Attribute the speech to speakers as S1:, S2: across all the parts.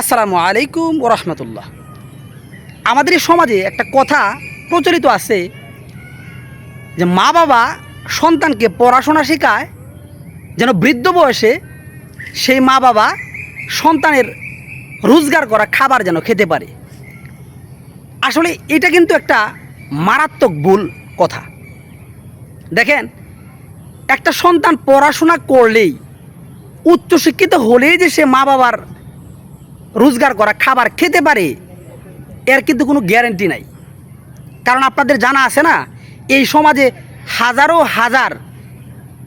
S1: আসসালামু আলাইকুম ওরহমতুল্লাহ আমাদের এই সমাজে একটা কথা প্রচলিত আছে যে মা বাবা সন্তানকে পড়াশোনা শেখায়, যেন বৃদ্ধ বয়সে সেই মা বাবা সন্তানের রোজগার করা খাবার যেন খেতে পারে। আসলে এটা কিন্তু একটা মারাত্মক ভুল কথা। দেখেন, একটা সন্তান পড়াশোনা করলেই, উচ্চশিক্ষিত হলেই যে সে মা বাবার রোজগার করা, খাবার খেতে পারে, এর কিন্তু কোনো গ্যারেন্টি নাই। কারণ আপনাদের জানা আছে না, এই সমাজে হাজারো হাজার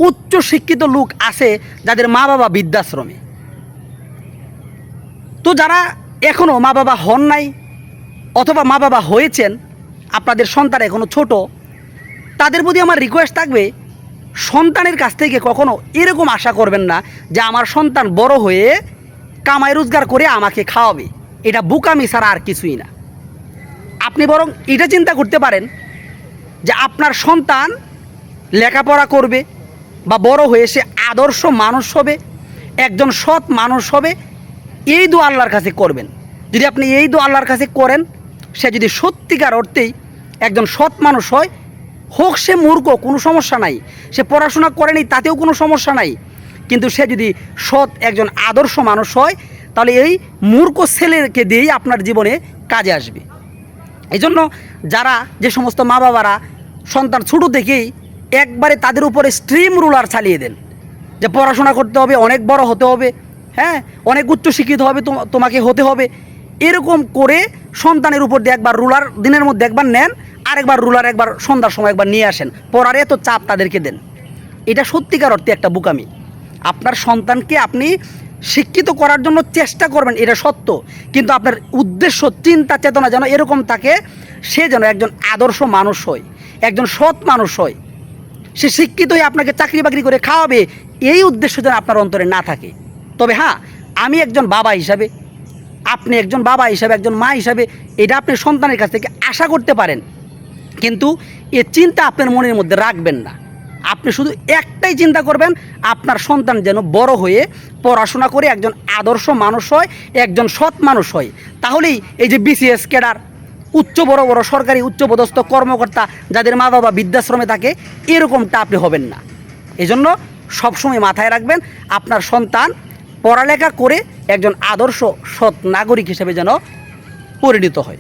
S1: উচ্চ শিক্ষিত লোক আছে যাদের মা বাবা বৃদ্ধাশ্রমে। তো যারা এখনও মা বাবা হন নাই অথবা মা বাবা হয়েছেন, আপনাদের সন্তান এখনও ছোট, তাদের প্রতি আমার রিকোয়েস্ট থাকবে, সন্তানের কাছ থেকে কখনো এরকম আশা করবেন না যে আমার সন্তান বড় হয়ে কামাই রোজগার করে আমাকে খাওয়াবে। এটা বুকামি ছাড়া আর কিছুই না। আপনি বরং এটা চিন্তা করতে পারেন যে আপনার সন্তান লেখাপড়া করবে বা বড় হয়ে সে আদর্শ মানুষ হবে, একজন সৎ মানুষ হবে, এই দু আল্লাহর কাছে করবেন। যদি আপনি এই দু আল্লাহর কাছে করেন, সে যদি সত্যিকার অর্থেই একজন সৎ মানুষ হয়, হোক সে মূর্খ, কোনো সমস্যা নাই। সে পড়াশোনা করেনি, তাতেও কোনো সমস্যা নাই। কিন্তু সে যদি সৎ একজন আদর্শ মানুষ হয়, তাহলে এই মূর্খ ছেলেকে দিয়েই আপনার জীবনে কাজে আসবে। এই জন্য যারা যে সমস্ত মা বাবারা সন্তান ছোটো থেকেই একবারে তাদের উপরে স্ট্রিম রুলার চালিয়ে দেন, যে পড়াশোনা করতে হবে, অনেক বড় হতে হবে হ্যাঁ অনেক উচ্চ শিক্ষিত হবে, তোম- তোমাকে হতে হবে, এরকম করে সন্তানের উপর দিয়ে একবার রুলার দিনের মধ্যে একবার নেন, আরেকবার রুলার একবার সন্ধ্যার সময় একবার নিয়ে আসেন, পড়ার এত চাপ তাদেরকে দেন। এটা সত্যিকার অর্থে একটা বুকামি। আপনার সন্তানকে আপনি শিক্ষিত করার জন্য চেষ্টা করবেন, এটা সত্য। কিন্তু আপনার উদ্দেশ্য, চিন্তা, চেতনা যেন এরকম থাকে, সে যেন একজন আদর্শ মানুষ হয়, একজন সৎ মানুষ হয়। সে শিক্ষিত হয়ে আপনাকে চাকরি বাকরি করে খাওয়াবে, এই উদ্দেশ্য যেন আপনার অন্তরে না থাকে। তবে হ্যাঁ আমি একজন বাবা হিসাবে, আপনি একজন বাবা হিসাবে, একজন মা হিসাবে, এটা আপনি সন্তানের কাছ থেকে আশা করতে পারেন। কিন্তু এ চিন্তা আপনার মনের মধ্যে রাখবেন না। আপনি শুধু একটাই চিন্তা করবেন, আপনার সন্তান যেন বড় হয়ে পড়াশোনা করে একজন আদর্শ মানুষ হয়, একজন সৎ মানুষ হয়। তাহলেই এই যে বিসিএস ক্যাডার, উচ্চ বড় বড় সরকারি উচ্চপদস্থ কর্মকর্তা যাদের মা বাবা বৃদ্ধাশ্রমে থাকে, এরকমটা আপনি হবেন না। এজন্য সবসময় মাথায় রাখবেন, আপনার সন্তান পড়ালেখা করে একজন আদর্শ সৎ নাগরিক হিসেবে যেন পরিণত হয়।